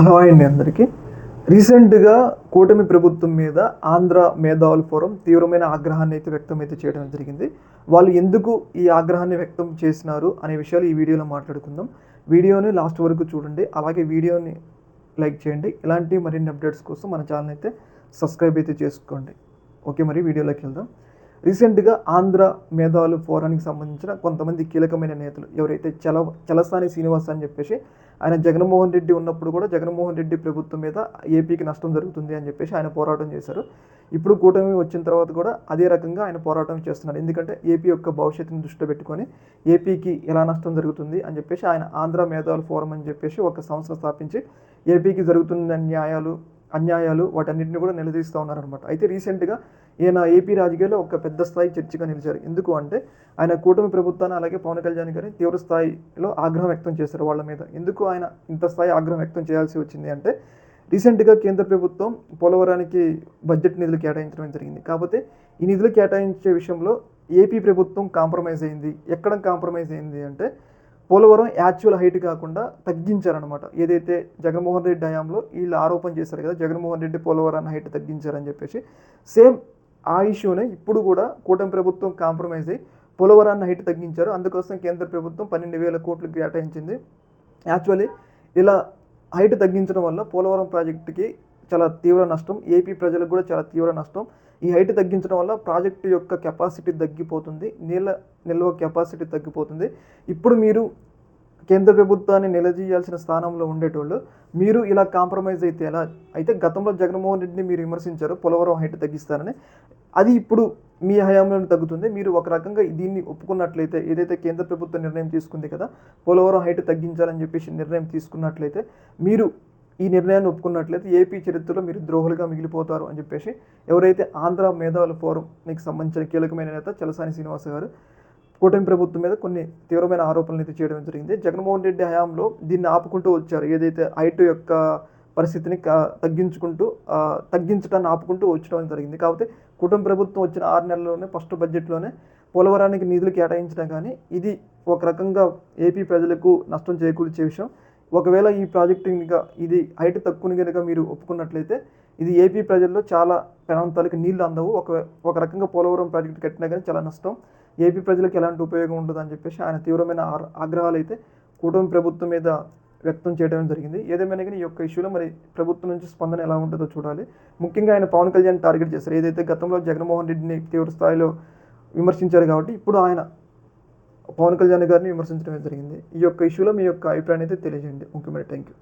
Hello అండి అందరికీ. రీసెంట్గా కూటమి ప్రభుత్వం మీద ఆంధ్ర మేధావుల ఫోరం తీవ్రమైన ఆగ్రహాన్ని అయితే వ్యక్తం అయితే చేయడం జరిగింది. వాళ్ళు ఎందుకు ఈ ఆగ్రహాన్ని వ్యక్తం చేసినారు అనే విషయాలు ఈ వీడియోలో మాట్లాడుకుందాం. వీడియోని లాస్ట్ వరకు చూడండి. అలాగే వీడియోని లైక్ చేయండి. ఇలాంటి మరిన్ని అప్డేట్స్ కోసం మన ఛానల్ అయితే సబ్స్క్రైబ్ అయితే చేసుకోండి. ఓకే మరి వీడియోలోకి వెళ్దాం. రీసెంట్గా ఆంధ్ర మేధావులు ఫోరానికి సంబంధించిన కొంతమంది కీలకమైన నేతలు ఎవరైతే చల చలసాని శ్రీనివాస్ అని చెప్పేసి ఆయన జగన్మోహన్ రెడ్డి ఉన్నప్పుడు కూడా జగన్మోహన్ రెడ్డి ప్రభుత్వం మీద ఏపీకి నష్టం జరుగుతుంది అని చెప్పేసి ఆయన పోరాటం చేశారు. ఇప్పుడు కూటమి వచ్చిన తర్వాత కూడా అదే రకంగా ఆయన పోరాటం చేస్తున్నారు. ఎందుకంటే ఏపీ యొక్క భవిష్యత్తుని దృష్టిలో పెట్టుకొని ఏపీకి ఎలా నష్టం జరుగుతుంది అని చెప్పేసి ఆయన ఆంధ్ర మేధావుల ఫోరం అని చెప్పేసి ఒక సంస్థ స్థాపించి ఏపీకి జరుగుతున్న న్యాయాలు అన్యాయాలు వాటన్నిటిని కూడా నిలదీస్తూ ఉన్నారనమాట అయితే రీసెంట్గా ఈయన ఏపీ రాజకీయాల్లో ఒక పెద్ద స్థాయి చర్చగా నిలిచారు. ఎందుకు అంటే ఆయన కూటమి ప్రభుత్వాన్ని అలాగే పవన్ కళ్యాణ్ గారిని తీవ్ర స్థాయిలో ఆగ్రహం వ్యక్తం చేశారు వాళ్ళ మీద. ఎందుకు ఆయన ఇంత స్థాయి ఆగ్రహం వ్యక్తం చేయాల్సి వచ్చింది అంటే రీసెంట్గా కేంద్ర ప్రభుత్వం పోలవరానికి బడ్జెట్ నిధులు కేటాయించడం జరిగింది. కాకపోతే ఈ నిధులు కేటాయించే విషయంలో ఏపీ ప్రభుత్వం కాంప్రమైజ్ అయింది. ఎక్కడ కాంప్రమైజ్ అయింది అంటే పోలవరం యాక్చువల్ హైట్ కాకుండా తగ్గించారనమాట ఏదైతే జగన్మోహన్ రెడ్డి హయాంలో వీళ్ళు ఆరోపణ చేశారు కదా జగన్మోహన్ రెడ్డి పోలవరాన్ని హైట్ తగ్గించారని చెప్పేసి సేమ్ ఆ ఇష్యూనే ఇప్పుడు కూడా కూటమి ప్రభుత్వం కాంప్రమైజ్ అయ్యి పోలవరాన్ని హైట్ తగ్గించారు. అందుకోసం కేంద్ర ప్రభుత్వం పన్నెండు వేల కోట్లు కేటాయించింది. యాక్చువల్లీ ఇలా హైట్ తగ్గించడం వల్ల పోలవరం ప్రాజెక్టుకి చాలా తీవ్ర నష్టం. ఏపీ ప్రజలకు కూడా చాలా తీవ్ర నష్టం. ఈ హైట్ తగ్గించడం వల్ల ప్రాజెక్టు యొక్క కెపాసిటీ తగ్గిపోతుంది. నీళ్ళ నిల్వ కెపాసిటీ తగ్గిపోతుంది. ఇప్పుడు మీరు కేంద్ర ప్రభుత్వాన్ని నిలదీయాల్సిన స్థానంలో ఉండేటోళ్ళు మీరు ఇలా కాంప్రమైజ్ అయితే ఎలా? అయితే గతంలో జగన్మోహన్ రెడ్డిని మీరు విమర్శించారు పోలవరం హైట్ తగ్గిస్తారని అది ఇప్పుడు మీ హయాంలోనే తగ్గుతుంది. మీరు ఒక రకంగా దీన్ని ఒప్పుకున్నట్లయితే ఏదైతే కేంద్ర ప్రభుత్వం నిర్ణయం తీసుకుంది కదా పోలవరం హైట్ తగ్గించాలని చెప్పేసి నిర్ణయం తీసుకున్నట్లయితే మీరు ఈ నిర్ణయాన్ని ఒప్పుకున్నట్లయితే ఏపీ చరిత్రలో మీరు ద్రోహులుగా మిగిలిపోతారు అని చెప్పేసి ఎవరైతే ఆంధ్ర మేధావుల ఫోరంకి సంబంధించిన కీలకమైన నేత చలసాని శ్రీనివాస గారు కూటమి ప్రభుత్వం మీద కొన్ని తీవ్రమైన ఆరోపణలు అయితే చేయడం జరిగింది. జగన్మోహన్ రెడ్డి హయాంలో దీన్ని ఆపుకుంటూ వచ్చారు. ఏదైతే ఐటీ యొక్క పరిస్థితిని తగ్గించుకుంటూ తగ్గించడాన్ని ఆపుకుంటూ వచ్చడం జరిగింది. కాకపోతే కుటుంబ ప్రభుత్వం వచ్చిన ఆరు నెలల్లోనే ఫస్ట్ బడ్జెట్లోనే పోలవరానికి నిధులు కేటాయించడం కానీ ఇది ఒక రకంగా ఏపీ ప్రజలకు నష్టం చేకూర్చే విషయం. ఒకవేళ ఈ ప్రాజెక్ట్ ఇంకా ఇది హైట్ తక్కువని కనుక మీరు ఒప్పుకున్నట్లయితే ఇది ఏపీ ప్రజల్లో చాలా ప్రాంతాలకు నీళ్ళు అందవు. ఒక ఒక రకంగా పోలవరం ప్రాజెక్ట్ కట్టినా కానీ చాలా నష్టం. ఏపీ ప్రజలకు ఎలాంటి ఉపయోగం ఉండదు అని చెప్పేసి ఆయన తీవ్రమైన ఆగ్రహాలు అయితే కుటుంబ ప్రభుత్వం మీద వ్యక్తం చేయడం జరిగింది. ఏదేమైనా కానీ ఈ యొక్క ఇష్యూలో మరి ప్రభుత్వం నుంచి స్పందన ఎలా ఉంటుందో చూడాలి. ముఖ్యంగా ఆయన పవన్ కళ్యాణ్ టార్గెట్ చేశారు. ఏదైతే గతంలో జగన్మోహన్ రెడ్డిని తీవ్ర స్థాయిలో విమర్శించారు కాబట్టి ఇప్పుడు ఆయన పవన్ కళ్యాణ్ గారిని విమర్శించడం జరిగింది. ఈ యొక్క ఇష్యూలో మీ యొక్క అభిప్రాయాన్ని అయితే తెలియజేయండి. ఓకే మరి థ్యాంక్ యూ